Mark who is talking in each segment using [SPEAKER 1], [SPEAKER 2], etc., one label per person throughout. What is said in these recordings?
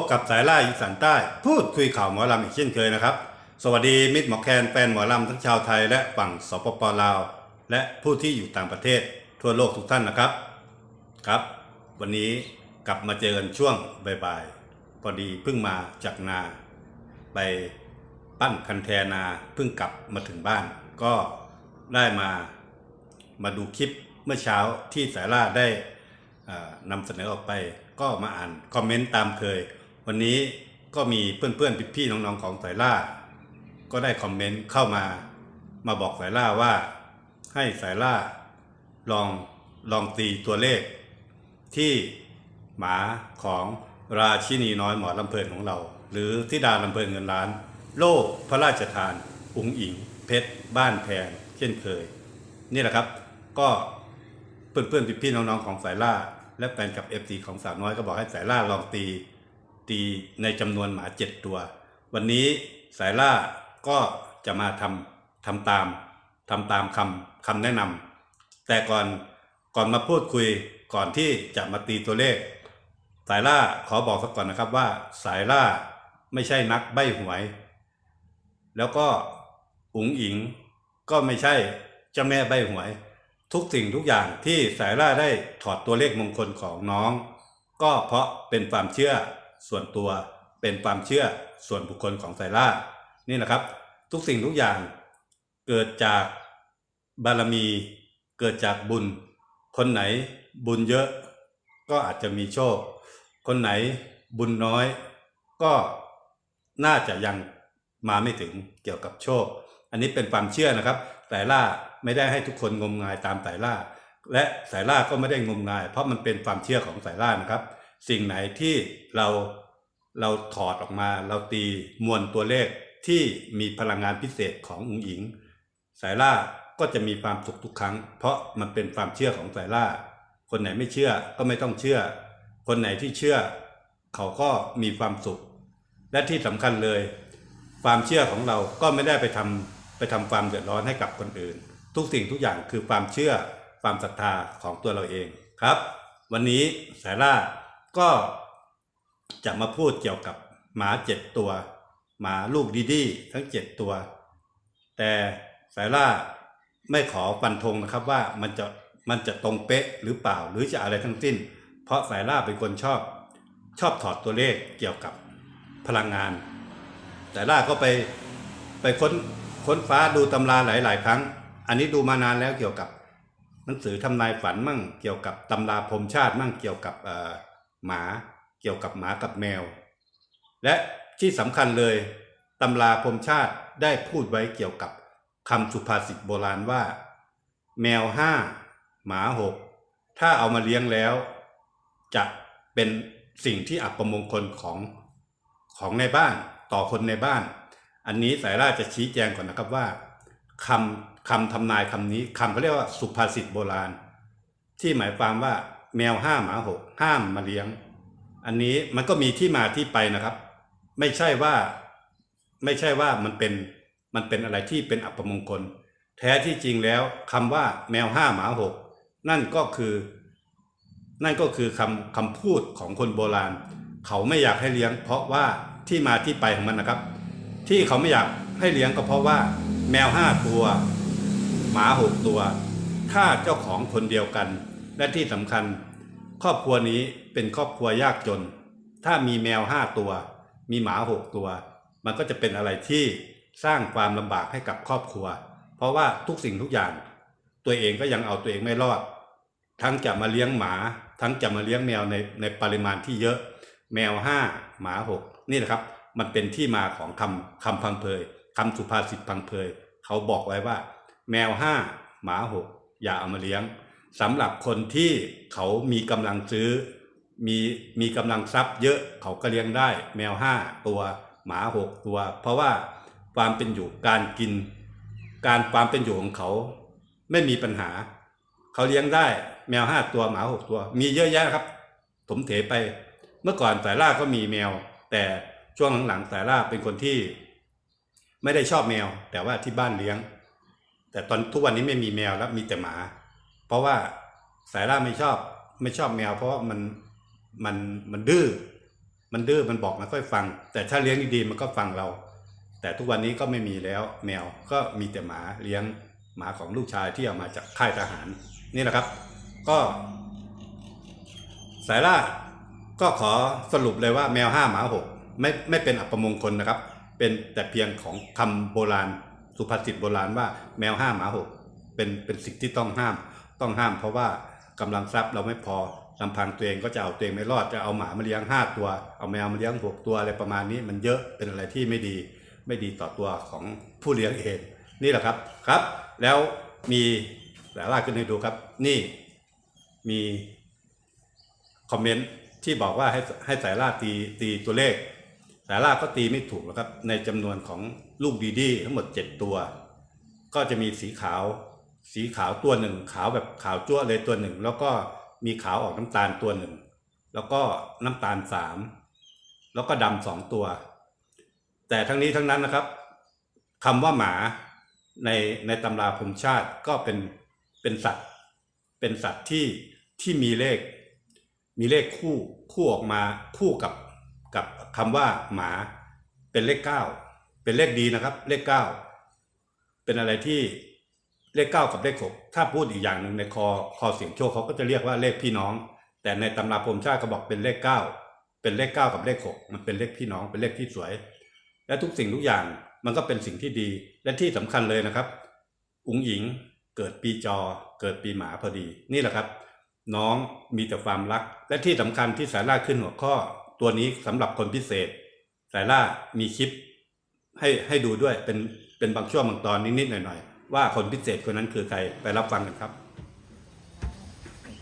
[SPEAKER 1] บกับสายล่าอีสานใต้ พูดคุยข่าวหมอลำอีกเช่นเคยนะครับ สวัสดีมิตรหมอแคนแฟนหมอลำทั้งชาวไทยและฝั่งสปปลาว และผู้ที่อยู่ต่างประเทศทั่วโลกทุกท่านนะครับครับ วันนี้กลับมาเจอกันช่วงบ่ายๆพอดีเพิ่งมาจากนา ไปปั้นคันแทนาเพิ่งกลับมาถึงบ้าน ก็ได้มามาดูคลิปเมื่อเช้าที่สายล่าได้นำเสนอออกไปก็มาอ่านคอมเมนต์ตามเคย วันนี้ก็มีเพื่อนๆพี่ๆน้องๆของสายล่า ก็ได้คอมเมนต์เข้ามามาบอกสายล่าว่า ให้สายล่าลองลองตีตัวเลข ที่หมาของราชินีน้อยหมอลำเพลินของเรา หรือทิดาลำเพลินเงินล้าน โล่พระราชทาน อุงอิง เพชร บ้านแพงเช่นเคย นี่แหละครับ ก็เพื่อนๆพี่ๆน้องๆของสายล่า และแฟนกับเอฟซีของสาวน้อยก็บอกให้สายล่าลองตี ตีในจำนวนหมาเจ็ดตัว วันนี้สายล่าก็จะมาทำทำตามทำตามคำคำแนะนำแต่ก่อนก่อนมาพูดคุยก่อนที่จะมาตีตัวเลข สายล่าขอบอกสักก่อนนะครับว่าสายล่าไม่ใช่นักใบหวย แล้วก็อุ๋งอิงก็ไม่ใช่เจ้าแม่ใบหวย ทุกสิ่งทุกอย่างที่สายล่าได้ถอดตัวเลขมงคลของน้อง ก็เพราะเป็นความเชื่อ ส่วนตัวเป็นความเชื่อส่วนบุคคลของสายล่านี่นะครับ ทุกสิ่งทุกอย่างเกิดจากบารมี เกิดจากบุญ คนไหนบุญเยอะ ก็อาจจะมีโชค คนไหนบุญน้อย ก็น่าจะยังมาไม่ถึงเกี่ยวกับโชค อันนี้เป็นความเชื่อนะครับแต่ล่าไม่ได้ให้ทุกคนงมงายตามสายล่า และสายล่าก็ไม่ได้งมงาย เพราะมันเป็นความเชื่อของสายล่านะครับ สิ่งไหนที่เราเราถอดออกมา เราตีมวลตัวเลขที่มีพลังงานพิเศษของอุ๋งอิง สายล่าก็จะมีความสุขทุกครั้ง เพราะมันเป็นความเชื่อของสายล่า คนไหนไม่เชื่อก็ไม่ต้องเชื่อ คนไหนที่เชื่อ เขาก็มีความสุข และที่สำคัญเลย ความเชื่อของเราก็ไม่ได้ไปทำไปทำความเดือดร้อนให้กับคนอื่น ทุกสิ่งทุกอย่างคือความเชื่อความศรัทธาของตัวเราเองครับ วันนี้สายล่า ก็จะมาพูดเกี่ยวกับหมาเจ็ดตัว หมาลูกดีดีทั้งเจ็ดตัว แต่สายล่าไม่ขอฟันธงนะครับว่ามันจะมันจะตรงเป๊ะหรือเปล่าหรือจะอะไรทั้งสิ้น เพราะสายล่าเป็นคนชอบชอบถอดตัวเลขเกี่ยวกับพลังงาน แต่ล่าก็ไปไปค้นค้นฟ้าดูตำราหลาย ๆ ครั้ง อันนี้ดูมานานแล้วเกี่ยวกับหนังสือทำนายฝันมั่งเกี่ยวกับตำราพรหมชาติมั่งเกี่ยวกับเอ่อ หมาเกี่ยวกับหมากับแมว และที่สำคัญเลยตำราพรมชาติได้พูดไว้เกี่ยวกับคำสุภาษิตโบราณว่า แมวห้าหมาหกถ้าเอามาเลี้ยงแล้ว จะเป็นสิ่งที่อัปมงคลของของในบ้านต่อคนในบ้าน อันนี้สายราจะชี้แจงก่อนนะครับว่าคำคำทำนายคำนี้คำเขาเรียกว่าสุภาษิตโบราณ ที่หมายความว่า แมวห้าหมาหกห้ามมาเลี้ยง อันนี้มันก็มีที่มาที่ไปนะครับ ไม่ใช่ว่าไม่ใช่ว่ามันเป็นมันเป็นอะไรที่เป็นอัปมงคล แท้ที่จริงแล้วคำว่าแมวห้าหมาหกนั่นก็คือ นั่นก็คือคำคำพูดของคนโบราณ เขาไม่อยากให้เลี้ยง เพราะว่าที่มาที่ไปของมันนะครับ ที่เขาไม่อยากให้เลี้ยงก็เพราะว่า แมวห้าตัว หมาหกตัว ถ้าเจ้าของคนเดียวกัน และที่สำคัญ ครอบครัวนี้เป็นครอบครัวยากจน ถ้ามีแมวห้าตัว มีหมาหกตัว มันก็จะเป็นอะไรที่สร้างความลำบากให้กับครอบครัว เพราะว่าทุกสิ่งทุกอย่าง ตัวเองก็ยังเอาตัวเองไม่รอด ทั้งจะมาเลี้ยงหมา ทั้งจะมาเลี้ยงแมวในในปริมาณที่เยอะ แมวห้าหมาหกนี่แหละครับ มันเป็นที่มาของคำคำพังเพยคำสุภาษิตพังเพยเขาบอกไว้ว่า แมวห้าหมาหกอย่าเอามาเลี้ยง สำหรับคนที่เขามีกำลังซื้อ มีมีกำลังทรัพย์เยอะเขาก็เลี้ยงได้ แมวห้าตัวหมาหกตัว เพราะว่าความเป็นอยู่การกิน การความเป็นอยู่ของเขาไม่มีปัญหา เขาเลี้ยงได้แมวห้าตัวหมาหกตัว มีเยอะแยะครับถมเถไป เมื่อก่อนสายล่าก็มีแมว แต่ช่วงหลังๆสายล่าเป็นคนที่ ไม่ได้ชอบแมว แต่ว่าที่บ้านเลี้ยง แต่ตอนทุกวันนี้ไม่มีแมวแล้วมีแต่หมา เพราะว่าสายล่าไม่ชอบไม่ชอบแมว เพราะว่ามันมันมันดื้อมันดื้อมันบอกไม่ค่อยฟัง แต่ถ้าเลี้ยงดีๆมันก็ฟังเรา แต่ทุกวันนี้ก็ไม่มีแล้วแมวก็มีแต่หมาเลี้ยงหมาของลูกชายที่เอามาจากค่ายทหารนี่แหละครับ ก็ สายล่าก็ขอสรุปเลยว่าแมวห้าหมาหกไม่ไม่เป็นอัปมงคลนะครับ เป็นแต่เพียงของคำโบราณ สุภาษิตโบราณว่าแมวห้าหมาหกเป็นเป็นสิ่งที่ต้องห้าม ต้องห้ามเพราะว่ากำลังทรัพย์เราไม่พอลำพังตัวเองก็จะเอาตัวเองไม่รอดจะเอาหมามาเลี้ยงห้าตัว เอาแมวมาเลี้ยงหกตัวอะไรประมาณนี้มันเยอะเป็นอะไรที่ไม่ดีไม่ดีต่อตัวของผู้เลี้ยงเองนี่แหละครับครับ แล้วมีสาราขึ้นให้ดูครับ นี่มีคอมเมนต์ที่บอกว่าให้ให้สายล่าตีตีตัวเลข สายล่าก็ตีไม่ถูกแล้วครับ ในจำนวนของลูกดีดีทั้งหมด 7 ตัว ก็จะมีสีขาว สีขาวตัวหนึ่ง ขาวแบบขาวจั่วเลยตัวหนึ่ง แล้วก็มีขาวออกน้ำตาลตัวหนึ่ง แล้วก็น้ำตาลสามแล้วก็ดำสองตัว แต่ทั้งนี้ทั้งนั้นนะครับคำว่าหมาในในตำราพรมชาติก็เป็นเป็นสัตว์ เป็นสัตว์ที่ที่มีเลข มีเลขคู่คู่ออกมาคู่กับกับคำว่าหมา เป็นเลขเก้าเป็นเลขดีนะครับ เลขเก้าเป็นอะไรที่ เลขเก้ากับเลขหกถ้าพูดอีกอย่างหนึ่งในคอคอเสียงโชคเขาก็จะเรียกว่าเลขพี่น้อง แต่ในตำราพรมชาติก็บอกเป็นเลขเก้าเป็นเลขเก้ากับเลขหกมันเป็นเลขพี่น้องเป็นเลขที่สวย และทุกสิ่งทุกอย่างมันก็เป็นสิ่งที่ดีและที่สำคัญเลยนะครับ อุ๋งหญิงเกิดปีจอ เกิดปีหมาพอดี นี่แหละครับ น้องมีแต่ความรัก และที่สำคัญที่สายล่าขึ้นหัวข้อ ตัวนี้สำหรับคนพิเศษ สายล่ามีคลิปให้ให้ดูด้วยเป็นเป็นบางช่วงบางตอนนิดๆหน่อยๆ ว่าคนพิเศษคนนั้นคือใครไปรับฟังกันครับ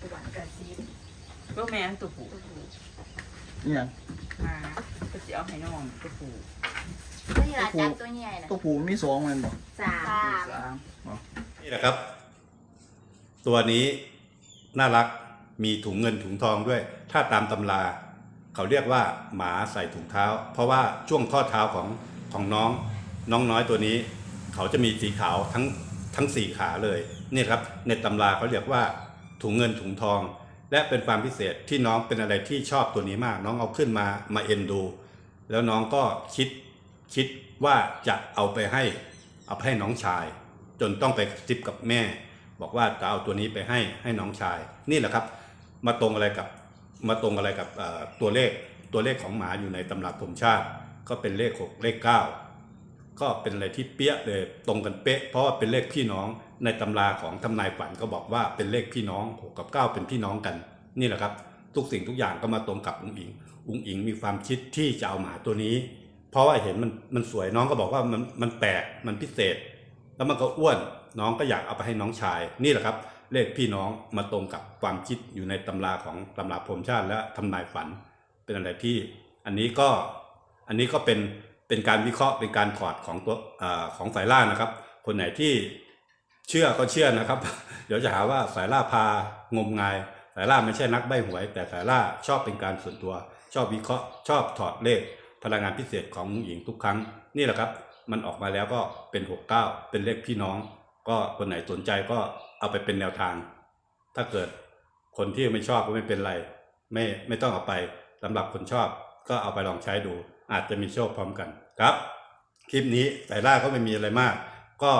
[SPEAKER 2] ตัวกระซิบ
[SPEAKER 3] ก็แม่นตัวผู้
[SPEAKER 4] เนี่ย
[SPEAKER 3] มาก็จะเอาให้น้องตัวผู้
[SPEAKER 2] ตัวนี้ละจับตัวใหญ่นะ
[SPEAKER 4] ตัวผูมีสองมันบอก
[SPEAKER 2] สาม
[SPEAKER 4] สามอ๋อ
[SPEAKER 1] นี่แหละครับ ตัวนี้น่ารักมีถุงเงินถุงทองด้วย ถ้าตามตำรา เขาเรียกว่าหมาใส่ถุงเท้า เพราะว่าช่วงข้อเท้าของของน้องน้องน้อยตัวนี้ เขาจะมีสีขาวทั้งทั้งสี่ขาเลยนี่ครับในตำราเขาเรียกว่าถุงเงินถุงทอง และเป็นความพิเศษที่น้องเป็นอะไรที่ชอบตัวนี้มาก น้องเอาขึ้นมามาเอ็นดู แล้วน้องก็คิดคิดว่าจะเอาไปให้เอาไปให้น้องชาย จนต้องไปซิบกับแม่ บอกว่าจะเอาตัวนี้ไปให้ให้น้องชาย นี่แหละครับ มาตรงอะไรกับมาตรงอะไรกับตัวเลขตัวเลขของหมาอยู่ในตำราธงชาติ ก็เป็นเลขหกเลขเก็เป็นอะไรที่เปี้ยเลยตรงกันเป๊ะ เพราะว่าเป็นเลขพี่น้องในตำราของทำนายฝันก็บอกว่าเป็นเลขพี่น้องหกกับเก้าเป็นพี่น้องกัน นี่แหละครับ ทุกสิ่งทุกอย่างก็มาตรงกับอุ๋งอิงอุ๋งอิงมีความคิดที่จะเอาหมาตัวนี้ เพราะว่าเห็นมันมันสวยน้องก็บอกว่ามันมันแปลกมันพิเศษ แล้วมันก็อ้วนน้องก็อยากเอาไปให้น้องชาย นี่แหละครับ เลขพี่น้องมาตรงกับความคิดอยู่ในตำราของตำราพรหมชาติและทำนายฝัน เป็นอะไรที่ อันนี้ก็อันนี้ก็เป็น เป็นการวิเคราะห์เป็นการถอดของตัวอของสายล่านะครับ คนไหนที่เชื่อก็เชื่อนะครับ เดี๋ยวจะหาว่าสายล่าพางมงาย สายล่าไม่ใช่นักใบหวย แต่สายล่าชอบเป็นการส่วนตัว ชอบวิเคราะห์ ชอบถอดเลขพลังงานพิเศษของหญิงทุกครั้งนี่แหละครับ มันออกมาแล้วก็เป็น 69 เป็นเลขพี่น้อง ก็คนไหนสนใจก็เอาไปเป็นแนวทาง ถ้าเกิดคนที่ไม่ชอบก็ไม่เป็นไร ไม่ไม่ต้องเอาไปสำหรับคนชอบก็เอาไปลองใช้ดู อาจจะมีโชคพร้อมกันครับ คลิปนี้สายล่าก็ไม่มีอะไรมาก ก็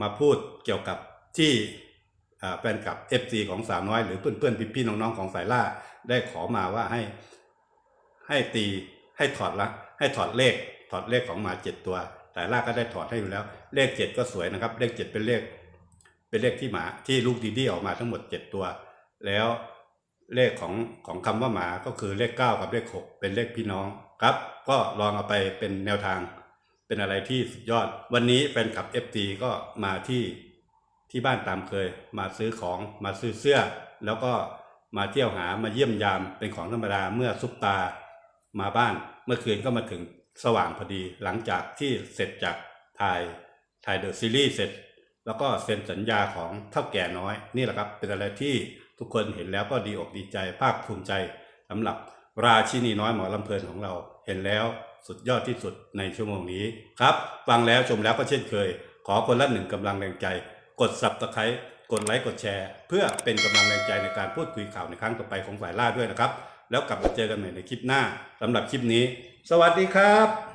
[SPEAKER 1] มาพูดเกี่ยวกับที่แฟนคลับ FC ของสาวน้อยหรือเพื่อนๆพี่ๆน้องๆของสายล่าได้ขอมาว่าให้ให้ตีให้ถอดละให้ถอดเลขถอดเลขของหมาเจ็ดตัว แต่ล่าก็ได้ถอดให้อยู่แล้ว เลขเจ็ดก็สวยนะครับ เลขเจ็ดเป็นเลข เป็นเลขที่หมาที่ลูกดีดีออกมาทั้งหมดเจ็ดตัว แล้ว เลขของของคำว่าหมาก็คือเลขเก้ากับเลขหกเป็นเลขพี่น้องครับ ก็ลองเอาไปเป็นแนวทาง เป็นอะไรที่สุดยอด วันนี้แฟนคลับ FT ก็มาที่ที่บ้านตามเคย มาซื้อของมาซื้อเสื้อ แล้วก็มาเที่ยวหามาเยี่ยมยามเป็นของธรรมดาเมื่อซุปตา มาบ้านเมื่อคืนก็มาถึงสว่างพอดี หลังจากที่เสร็จจากถ่ายถ่ายเดอะซีรีส์เสร็จ แล้วก็เซ็นสัญญาของเท่าแก่น้อยนี่แหละครับเป็นอะไรที่ ทุกคนเห็นแล้วก็ดีอกดีใจภาคภูมิใจสำหรับราชินีน้อยหมอลำเพลินของเราเห็นแล้วสุดยอดที่สุดในชั่วโมงนี้ครับ ฟังแล้วชมแล้วก็เช่นเคย ขอคนละหนึ่งกำลังแรงใจ กด subscribe กดไลค์กดแชร์ เพื่อเป็นกำลังแรงใจในการพูดคุยข่าวในครั้งต่อไปของฝ่ายล่าด้วยนะครับ แล้วกลับมาเจอกันใหม่ในคลิปหน้าสำหรับคลิปนี้ สวัสดีครับ